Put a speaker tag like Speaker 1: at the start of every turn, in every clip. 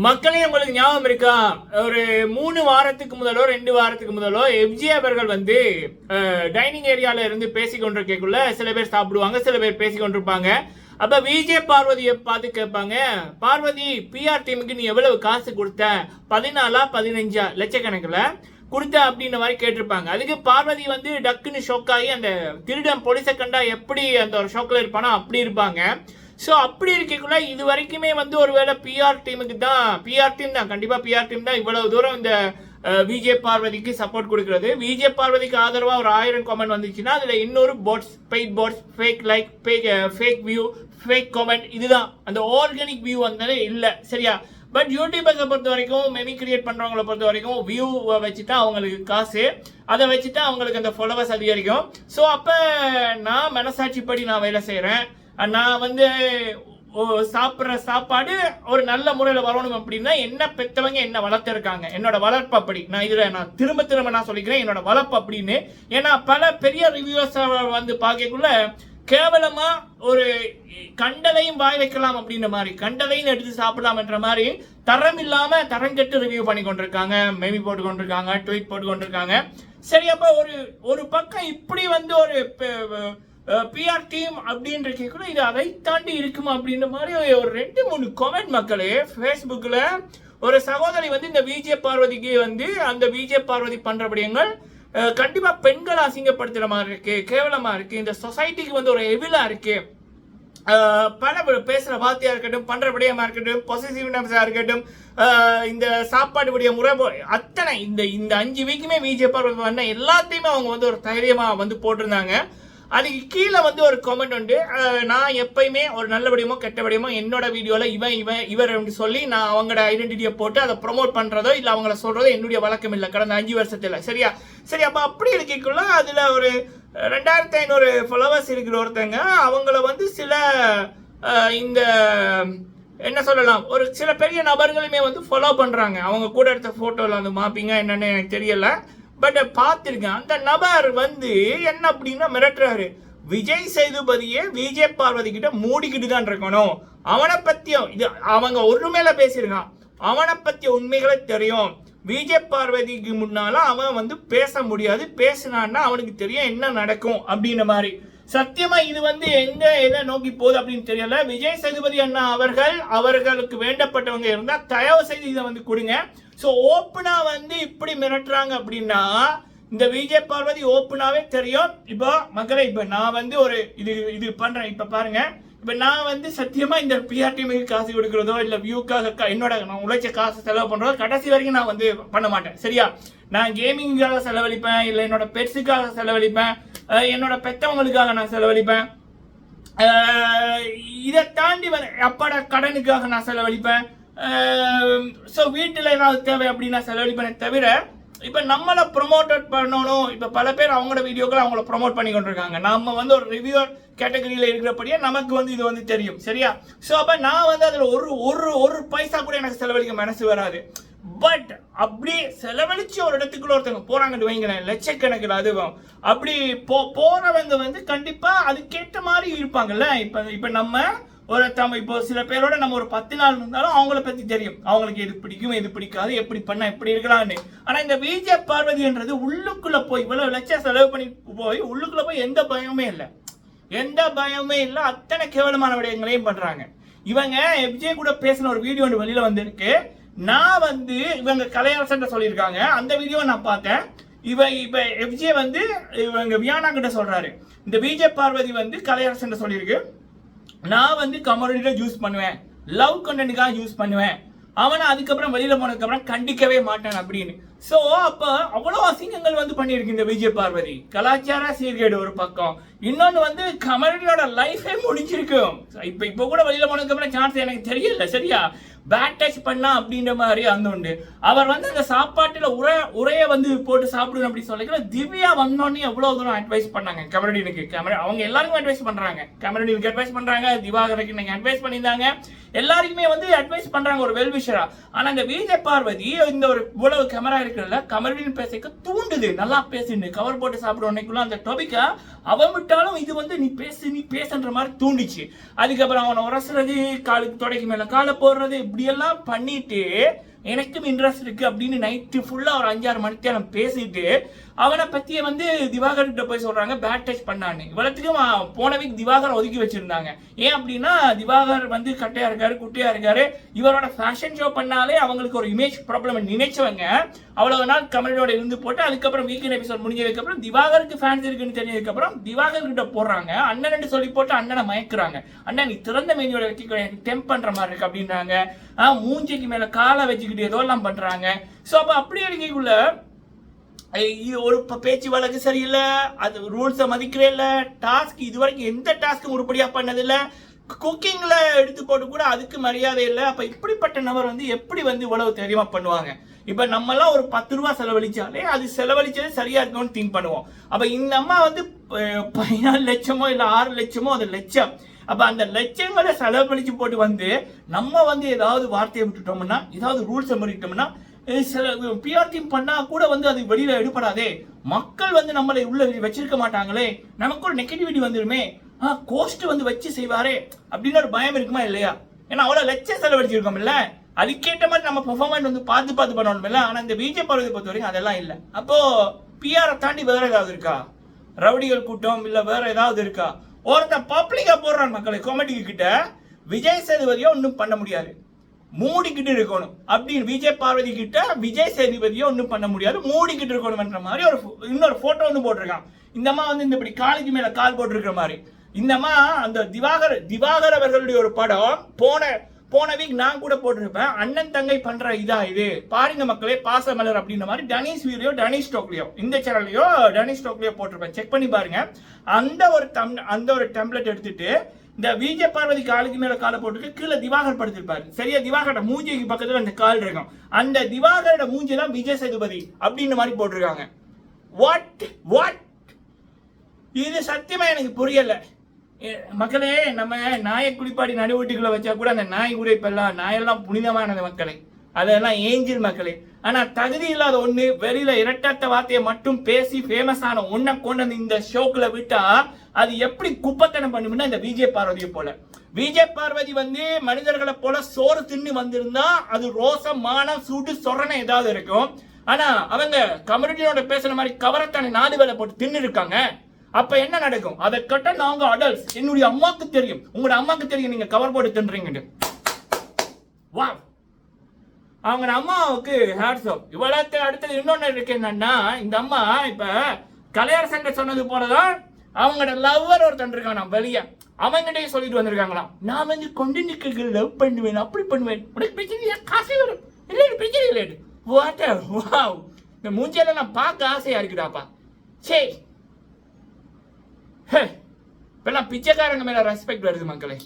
Speaker 1: மக்களே உங்களுக்கு ஞாபகம் இருக்கா? ஒரு மூணு வாரத்துக்கு முதலோ ரெண்டு வாரத்துக்கு முதலோ எஃப்ஜி அவர்கள் வந்து டைனிங் ஏரியால இருந்து பேசிக்கொண்டிருக்கக்குள்ள சில பேர் சாப்பிடுவாங்க சில பேர் பேசிக்கொண்டிருப்பாங்க. அப்ப விஜய் பார்வதியை பார்த்து கேட்பாங்க பார்வதி பிஆர் டீமுக்கு நீ எவ்வளவு காசு கொடுத்த? பதினாலா பதினஞ்சா? லட்சக்கணக்கில் கொடுத்த அப்படின்ற மாதிரி கேட்டிருப்பாங்க. அதுக்கு பார்வதி வந்து டக்குன்னு ஷோக் ஆகி அந்த திருடன் போலீஸை கண்டா எப்படி அந்த ஒரு ஷோக்கில் இருப்பானோ அப்படி இருப்பாங்க. ஸோ அப்படி இருக்கக்குள்ள இது வரைக்குமே வந்து ஒருவேளை பிஆர் டீமுக்கு தான் பிஆர் டீம் தான் கண்டிப்பாக பிஆர் டீம் தான் இவ்வளவு தூரம் இந்த விஜே பார்வதிக்கு சப்போர்ட் கொடுக்கறது. விஜே பார்வதிக்கு ஆதரவாக ஒரு ஆயிரம் கமெண்ட் வந்துச்சுன்னா அதில் இன்னொரு bots paid bots fake like fake fake view fake comment இதுதான். அந்த ஆர்கானிக் வியூ வந்தது இல்லை சரியா? பட் யூடியூபர்ஸை பொறுத்த வரைக்கும் மெமி கிரியேட் பண்ணுறவங்கள பொறுத்த வரைக்கும் வியூவை வச்சு தான் அவங்களுக்கு காசு. அதை வச்சு தான் அவங்களுக்கு அந்த ஃபாலோவர்ஸ் அதிகரிக்கும். ஸோ அப்போ நான் மனசாட்சிப்படி நான் வேலை செய்கிறேன் நான் வந்து ஓ- சாப்பிட்ற சாப்பாடு ஒரு நல்ல முறையில் வரணும் அப்படின்னா என்ன பெற்றவங்க என்ன வளர்த்துருக்காங்க? என்னோட வளர்ப்பு அப்படி. நான் இதில் நான் திரும்ப திரும்ப நான் சொல்லிக்கிறேன். என்னோட வளர்ப்பு அப்படின்னு. ஏன்னா பல பெரிய ரிவ்யூஸை வந்து பார்க்கக்குள்ள கேவலமா ஒரு கண்டதையும் வாய் வைக்கலாம் அப்படின்ற மாதிரி கண்டலையும் எடுத்து சாப்பிடலாம்ன்ற மாதிரி தரம் இல்லாம தரம் கெட்டு ரிவ்யூ பண்ணி கொண்டிருக்காங்க. மேமி போட்டு கொண்டிருக்காங்க ட்வீட் போட்டு கொண்டிருக்காங்க. சரி அப்ப ஒரு ஒரு பக்கம் இப்படி வந்து ஒரு பிஆர் டீம் அப்படின்ற கூட இது அதை தாண்டி இருக்குமா அப்படின்ற மாதிரி ஒரு ரெண்டு மூணு கமெண்ட் மக்களே ஃபேஸ்புக்கில் ஒரு சகோதரி வந்து இந்த விஜே பார்வதிக்கு வந்து அந்த விஜே பார்வதி பண்ணுற விடயங்கள் கண்டிப்பாக பெண்கள் பெண்களை மாதிரி இருக்கு கேவலமாக இருக்கு இந்த சொசைட்டிக்கு வந்து ஒரு எவிலா இருக்கு. பல பேசுகிற வார்த்தையாக இருக்கட்டும் பண்ணுற விடயமாக இருக்கட்டும் பொசிசிவ்னஸாக இருக்கட்டும் இந்த சாப்பாடு விடிய முறை அத்தனை இந்த இந்த அஞ்சு வீக்குமே விஜே பார்வதி பண்ண எல்லாத்தையுமே அவங்க வந்து ஒரு தைரியமாக வந்து போட்டிருந்தாங்க. அதுக்கு கீழே வந்து ஒரு கமெண்ட் உண்டு. நான் எப்பயுமே ஒரு நல்லபடியுமோ கெட்டபடியுமோ கெட்ட என்னோட வீடியோவில் இவன் இவன் இவர் அப்படின்னு சொல்லி நான் அவங்களோட ஐடென்டிட்டியை போட்டு அதை ப்ரொமோட் பண்ணுறதோ இல்லை அவங்கள சொல்கிறதோ என்னுடைய வழக்கம் இல்லை. கடந்த அஞ்சு வருஷத்தில். சரியா? சரி அப்போ அப்படி இருக்கக்குள்ள அதில் ஒரு ரெண்டாயிரத்தி ஐநூறு ஃபாலோவர்ஸ் இருக்கிற ஒருத்தங்க அவங்கள வந்து சில இந்த என்ன சொல்லலாம் ஒரு சில பெரிய நபர்களுமே வந்து ஃபாலோ பண்ணுறாங்க அவங்க கூட எடுத்த ஃபோட்டோவில் வந்து மாப்பிங்க என்னென்னு எனக்கு தெரியலை. பட் பார்த்துருக்கேன் அந்த நபர் வந்து என்ன அப்படின்னா மிரட்டுறாரு. விஜய் சேதுபதியே விஜய் பார்வதி கிட்ட மூடிக்கிட்டு தான் இருக்கணும். அவனை பத்தியும் இது அவங்க ஒரு மேல பேசியிருக்கான். அவனை பத்திய உண்மைகளை தெரியும். விஜய் பார்வதிக்கு முன்னால அவன் வந்து பேச முடியாது. பேசினான்னா அவனுக்கு தெரியும் என்ன நடக்கும் அப்படின்ற மாதிரி. சத்தியமா இது வந்து எங்க எதை நோக்கி போகுது அப்படின்னு தெரியல. விஜய் சேதுபதி அண்ணா அவர்கள் அவர்களுக்கு வேண்டப்பட்டவங்க இருந்தா தயவு செய்து இதை வந்து கொடுங்க. ஸோ ஓப்பனா வந்து இப்படி மிரட்டுறாங்க அப்படின்னா இந்த விஜய் பார்வதி ஓப்பனாவே தெரியும். இப்போ மக்களை இப்போ நான் வந்து ஒரு இது இது பண்றேன். இப்போ பாருங்க. இப்போ நான் வந்து சத்தியமாக இந்த பிஆர்டிஎம்க்கு காசு கொடுக்குறதோ இல்லை வியூக்காக என்னோட நான் உழைச்ச காசு செலவு பண்ணுறதோ கடைசி வரைக்கும் நான் வந்து பண்ண மாட்டேன். சரியா? நான் கேமிங்காக செலவழிப்பேன் இல்லை என்னோட பெட்ஸுக்காக செலவழிப்பேன் என்னோட பெத்தவங்களுக்காக நான் செலவழிப்பேன். இதை தாண்டி வந்து அப்பாட கடனுக்காக நான் செலவழிப்பேன். ஸோ வீட்டில் ஏதாவது தேவை அப்படின்னு நான் செலவழிப்பேனே தவிர இப்போ நம்மளை ப்ரொமோட்டட் பண்ணணும். இப்போ பல பேர் அவங்களோட வீடியோக்களை அவங்கள ப்ரொமோட் பண்ணி கொண்டிருக்காங்க. நம்ம வந்து ஒரு ரிவ்யூவர் கேட்டகரியில் இருக்கிறபடியே நமக்கு வந்து இது வந்து தெரியும். சரியா? ஸோ அப்போ நான் வந்து அதில் ஒரு ஒரு ஒரு பைசா கூட எனக்கு செலவழிக்க மனசு வராது. பட் அப்படி செலவழிச்சு ஒரு இடத்துக்குள்ள ஒருத்தவங்க போறாங்கன்னு வைங்களேன் லட்சக்கணக்கில் அதுவும். அப்படி போ போறவங்க வந்து கண்டிப்பா அதுக்கேற்ற மாதிரி இருப்பாங்கல்ல? இப்போ இப்போ நம்ம ஒரு தம் இப்போ சில பேரோட நம்ம ஒரு பத்து நாள் இருந்தாலும் அவங்கள பத்தி தெரியும். அவங்களுக்கு எது பிடிக்கும் எது பிடிக்காது எப்படி பண்ண எப்படி இருக்கலாம்னு. ஆனா இந்த விஜய பார்வதின்றது உள்ளுக்குள்ள போய் இவ்வளவு லட்சம் செலவு பண்ணி போய் உள்ளுக்குள்ள போய் எந்த பயமே இல்லை. எந்த பயமே இல்லை. அத்தனை கேவலமான விடயங்களையும் பண்றாங்க. இவங்க எஃப்ஜே கூட பேசின ஒரு வீடியோ ஒன்று வெளியில வந்திருக்கு. நான் வந்து இவங்க கலையரசன் சொல்லியிருக்காங்க. அந்த வீடியோ நான் பார்த்தேன். இவ இப்ப எஃப்ஜே வந்து இவங்க வியானா கிட்ட சொல்றாரு. இந்த பிஜே பார்வதி வந்து கலையரசன் சொல்லியிருக்கு. நான் வந்து கமர்டியில் யூஸ் பண்ணுவேன். லவ் கண்டென்ட்டுக்காக யூஸ் பண்ணுவேன். அவனை அதுக்கப்புறம் வெளியில போனதுக்கப்புறம் கண்டிக்கவே மாட்டான் அப்படின்னு. ஸோ அப்போ அவ்வளோ அசிங்கங்கள் வந்து பண்ணியிருக்கு இந்த விஜய் பார்வதி. கலாச்சார சீர்கேடு ஒரு பக்கம். இன்னொன்று வந்து கமலோட லைஃபே முடிஞ்சிருக்கும் இப்போ இப்போ கூட வெளியில் போனதுக்கப்புறம் சான்ஸ் எனக்கு தெரியல சரியா? பேட் டச் பண்ணா அப்படின்ற மாதிரி அந்த உண்டு. அவர் வந்து அந்த சாப்பாட்டில் உரை உரையை வந்து போட்டு சாப்பிடணும் அப்படின்னு சொல்லிக்கல திவ்யா வந்தோடனே எவ்வளோ தூரம் அட்வைஸ் பண்ணாங்க? கமரடினுக்கு கமர அவங்க எல்லாருக்கும் அட்வைஸ் பண்ணுறாங்க கமரடினுக்கு அட்வைஸ் பண்ணுறாங்க திவாகருக்கு நீங்க அட்வைஸ் பண்ணியிருந்தாங்க. எல்லாருக்குமே வந்து அட்வைஸ் பண்ணுறாங்க ஒரு வெல்விஷரா ஆனால் அந்த விஜய் பார்வதி இந்த ஒரு இவ்வளவு கேமரா இருக்குல்ல கமர்வின் பேசிக்க தூண்டுது. நல்லா பேசுன்னு. கவர் போட்டு சாப்பிட உடனேக்குள்ள அந்த டொபிக்கா அவன் விட்டாலும் இது வந்து நீ பேசு நீ பேசுன்ற மாதிரி தூண்டிச்சு. அதுக்கப்புறம் அவனை உரசுறது காலுக்கு தொடைக்கு மேல காலை போடுறது இப்படியெல்லாம் பண்ணிட்டு எனக்கும் இன்ட்ரெஸ்ட் இருக்கு அப்படின்னு நைட்டு ஃபுல்லா ஒரு அஞ்சாறு மணித்தேரம் பேசிட்டு அவனை பத்திய வந்து திவாகர் கிட்ட போய் சொல்றாங்க பேட் டச் பண்ணான்னு. இவ்வளத்துக்கும் போன வீக் திவாகர் ஒதுக்கி வச்சிருந்தாங்க. ஏன் அப்படின்னா திவாகர் வந்து கட்டையா இருக்காரு குட்டையா இருக்காரு. இவரோட ஃபேஷன் ஷோ பண்ணாலே அவங்களுக்கு ஒரு இமேஜ் ப்ராப்ளம் நினைச்சவங்க அவ்வளவு நாள் கமலோட இருந்து போட்டு அதுக்கப்புறம் வீக்கெண்ட் எபிசோட் முடிஞ்சதுக்கு அப்புறம் திவாகருக்கு ஃபேன்ஸ் இருக்குன்னு தெரிஞ்சதுக்கு அப்புறம் திவாகர் கிட்ட போடுறாங்க. அண்ணன் சொல்லி போட்டு அண்ணனை மயக்குறாங்க. அண்ணன் நீ திறந்த மேனியோட வைக்க டெம்ப் பண்ற மாதிரி இருக்கு அப்படின்றாங்க. ஆ, மூஞ்சிக்கு மேல காலை வச்சுக்கிட்டு ஏதோ எல்லாம் பண்றாங்க. சோ அப்ப அப்படி இருக்கக்குள்ள ஒரு பேச்சு வழக்கு சரியில்லை. அது ரூல்ஸை மதிக்கிறே இல்லை. டாஸ்க் இது வரைக்கும் எந்த டாஸ்க்கும் உருப்படியாக பண்ணதில்லை. குக்கிங்கில் எடுத்து போட்டு கூட அதுக்கு மரியாதை இல்லை. அப்போ இப்படிப்பட்ட நபர் வந்து எப்படி வந்து இவ்வளவு தெரியுமா பண்ணுவாங்க? இப்போ நம்மலாம் ஒரு பத்து ரூபா செலவழிச்சாலே அது செலவழிச்சது சரியா இருக்கும்னு திங்க் பண்ணுவோம். அப்போ இந்த அம்மா வந்து பதினாலு லட்சமோ இல்லை ஆறு லட்சமோ அது லட்சம். அப்போ அந்த லட்சங்களை செலவழிச்சு போட்டு வந்து நம்ம வந்து ஏதாவது வார்த்தையை விட்டுட்டோம்னா ஏதாவது ரூல்ஸை மீறிட்டோம்னா சில பிஆர் டீம் பண்ணா கூட வந்து அது வெளியில எடுப்படாதே மக்கள் வந்து நம்மளை உள்ள வச்சிருக்க மாட்டாங்களே. நமக்கு ஒரு நெகட்டிவிட்டி வந்துருமே. ஆ கோஸ்ட் வந்து வச்சு செய்வாரே. அப்படின்னு ஒரு பயம் இருக்குமா இல்லையா? ஏன்னா அவ்வளவு லட்சம் செலவழிச்சிருக்கோம் இல்ல. அதுக்கேற்ற மாதிரி நம்ம பெர்ஃபார்மன்ஸ் வந்து பார்த்து பார்த்து பண்ணணும் இல்ல. ஆனா இந்த பிஜே பருவத்தை பொறுத்த வரைக்கும் அதெல்லாம் இல்ல. அப்போ பிஆர் தாண்டி வேற ஏதாவது இருக்கா? ரவுடிகள் கூட்டம் இல்ல வேற ஏதாவது இருக்கா? ஒருத்தன் பப்ளிக்கா போடுறான் மக்களை காமெடி கிட்ட. விஜய் சேதுபதியோ ஒன்றும் பண்ண முடியாது. மூடிக்கிட்டு இருக்கணும். அப்படின்னு விஜய் பார்வதி கிட்ட விஜய் சேதுபதியோ ஒன்றும் பண்ண முடியாது. மூடிக்கிட்டு இருக்கணும்ன்ற மாதிரி ஒரு இன்னொரு ஃபோட்டோ வந்து போட்டிருக்கான். இந்த அம்மா வந்து இந்த இப்படி காலேஜ் மேலே கால் போட்டிருக்கிற மாதிரி. இந்த அம்மா அந்த திவாகர் திவாகர் அவர்களுடைய ஒரு படம் போன போன வீக் நான் கூட போட்டிருப்பேன். அண்ணன் தங்கை பண்ற இதா இது. பாருங்க மக்களே பாசமலர் அப்படின்ற மாதிரி டனிஷ் வீடியோ டனிஷ் ஸ்டோக்லியோ. இந்த சேனல்லையோ டனிஷ் ஸ்டோக்லியோ போட்டிருப்பேன். செக் பண்ணி பாருங்க. அந்த ஒரு தம் அந்த ஒரு டெம்ப்ளெட் எடுத்துட்டு இந்த விஜய் பார்வதி காலுக்கு மேல காலை போட்டுட்டு கீழே திவாகர் படுத்திருப்பாரு. சரியா? திவாகரோட மூஞ்சிக்கு பக்கத்துல அந்த கால் இருக்கும். அந்த திவாகரோட மூஞ்சி தான் விஜய் சேதுபதி அப்படின்ற மாதிரி போட்டிருக்காங்க. வாட் வாட் இது சத்தியமா எனக்கு புரியல. மக்களே நம்ம நாயை குளிப்பாடி நடுவீட்டுக்குள்ள வச்சா கூட அந்த நாய் கூட நாயெல்லாம் புனிதமானது மக்களே. அதெல்லாம் ஏஞ்சில் மக்களே. ஆனா தகுதி இல்லாத ஒண்ணு வெளியில இரட்டத்த வார்த்தையை மட்டும் பேசி ஃபேமஸ் ஆன ஒன்ன கொண்டு வந்து இந்த ஷோக்குல விட்டா அது எப்படி குப்பத்தனம் பண்ணும்னா இந்த விஜய் பார்வதியை போல. விஜய் பார்வதி வந்து மனிதர்களை போல சோறு தின்னு வந்திருந்தா அது ரோச மானம் சூடு சொரணை ஏதாவது இருக்கும். ஆனா அவங்க கம்யூனிட்டியோட பேசுற மாதிரி கவரத்தானே நாலு வேலை போட்டு தின்னு இருக்காங்க அப்ப என்ன நடக்கும்? அதை கட்ட நாங்க அடல்ட்ஸ் என்னுடைய அம்மாக்கு தெரியும். உங்களோட அம்மாக்கு தெரியும். நீங்க கவர் போட்டு தின்றீங்கன்னு வா அவங்க அம்மாவுக்கு ஹேட்ஸ் ஆஃப் இவ்வளவு அடுத்தது இன்னொன்னு இருக்கு என்னன்னா இந்த அம்மா இப்ப கலையரசங்க சொன்னது போலதான் அவங்களோட லவ்வர் ஒருத்தன் இருக்கான் வெளியே. அவங்கிட்டே சொல்லிட்டு வந்திருக்காங்களாம். நான் வந்து கொண்டு நிக்க லவ் பண்ணுவேன் அப்படி பண்ணுவேன். உனக்கு பிரச்சனை காசு வரும். இல்லை பிரச்சனை இல்லை வாட் வாவ் இந்த மூஞ்சியில நான் பார்க்க ஆசையா இருக்குடாப்பா. சே. இப்பெல்லாம் பிச்சைக்காரங்க மேல ரெஸ்பெக்ட் வருது மக்களே.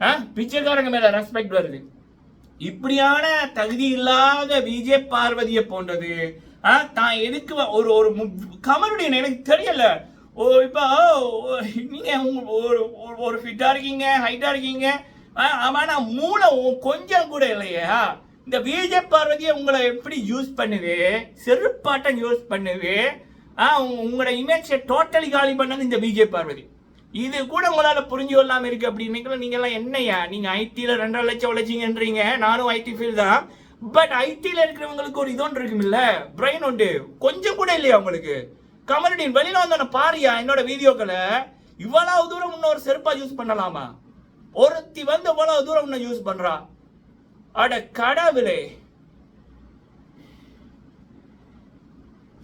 Speaker 1: ஆ? பிச்சைக்காரங்க மேல ரெஸ்பெக்ட் வருது. இப்படியான தகுதி இல்லாத விஜய் பார்வதியை போன்றது ஆ, தான் எதுக்கு ஒரு ஒரு மு- கமலுடைய எனக்கு தெரியல. இப்போ ஓ, உங்க- ஒரு ஒரு- ஃபிட்டாக இருக்கீங்க ஹைட்டாக இருக்கீங்க. ஆ, மூளை கொஞ்சம் கூட இல்லையா. இந்த விஜய் பார்வதியை உங்களை எப்படி யூஸ் பண்ணுது? செருப்பாட்டம் யூஸ் பண்ணுது. ஆ, உங்களோட இமேஜை டோட்டலி காலி பண்ணது இந்த விஜய் பார்வதி. இது கூட உங்களால் புரிஞ்சு கொள்ளாமல் இருக்குது அப்படின்னு நீங்கள்லாம் என்னையா நீங்கள் ஐடியில் ரெண்டரை லட்சம் உழைச்சிங்கன்றீங்க. நானும் ஐடி ஃபீல்டு தான். பட் ஐடியில் இருக்கிறவங்களுக்கு ஒரு இது ஒன்று இருக்குமில்ல? பிரெயின் உண்டு. கொஞ்சம் கூட இல்லையா உங்களுக்கு? கமருடின் வெளியில வந்தான பாரியா என்னோட வீடியோக்களை இவ்வளவு தூரம் இன்னொரு செருப்பா யூஸ் பண்ணலாமா? ஒருத்தி வந்து இவ்வளவு தூரம் இன்னும் யூஸ் பண்றா. அட கடவுளே.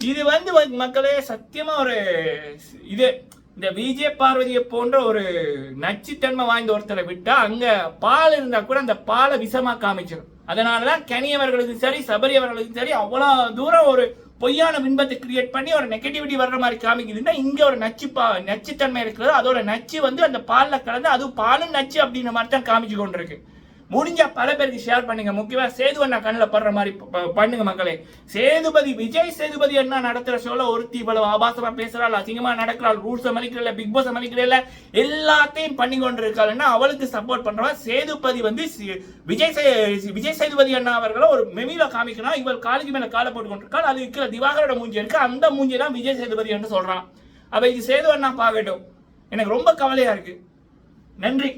Speaker 1: இது வந்து மக்களே சத்தியமா ஒரு இது இந்த விஜய பார்வதியை போன்ற ஒரு நச்சுத்தன்மை வாய்ந்த ஒருத்தரை விட்டா அங்க பால் இருந்தா கூட அந்த பாலை விஷமா காமிச்சிடும் அதனாலதான் கனியவர்களுக்கும் சரி சபரியவர்களுக்கும் சரி அவ்வளவு தூரம் ஒரு பொய்யான பின்பத்தை கிரியேட் பண்ணி ஒரு நெகட்டிவிட்டி வர்ற மாதிரி காமிக்குதுன்னா இங்கே ஒரு நச்சு பா நச்சுத்தன்மை இருக்கிறது. அதோட நச்சு வந்து அந்த பாலில் கலந்து அது பாலும் நச்சு அப்படின்ற மாதிரி தான் காமிச்சு கொண்டிருக்கு. முடிஞ்ச பல பேருக்கு ஷேர் பண்ணுங்க. முக்கியமாக சேது அண்ணா கண்ணில் படுற மாதிரி ப- பண்ணுங்க மக்களே. சேதுபதி விஜய் சேதுபதி அண்ணா நடத்துகிற ஷோல ஒருத்தி இவ்வளவு ஆபாசமாக பேசுகிறாள் அசிங்கமாக நடக்கிறாள் ரூல்ஸை மதிக்கிறல பிக் பாஸை மதிக்கிறல எல்லாத்தையும் பண்ணி கொண்டு இருக்காளுன்னா அவளுக்கு சப்போர்ட் பண்ணுறவா சேதுபதி வந்து விஜய் சே- விஜய் சேதுபதி அண்ணா அவர்களை ஒரு மெமியில காமிக்கணும். இவள் காலுக்கு மேலே காலை போட்டு கொண்டிருக்காள். அது இருக்கிற திவாகரோட மூஞ்சி இருக்கு. அந்த மூஞ்சி தான் விஜய் சேதுபதி என்று சொல்கிறான் அப்ப இது சேது அண்ணா பார்க்கட்டும் எனக்கு ரொம்ப கவலையாக இருக்குது நன்றி.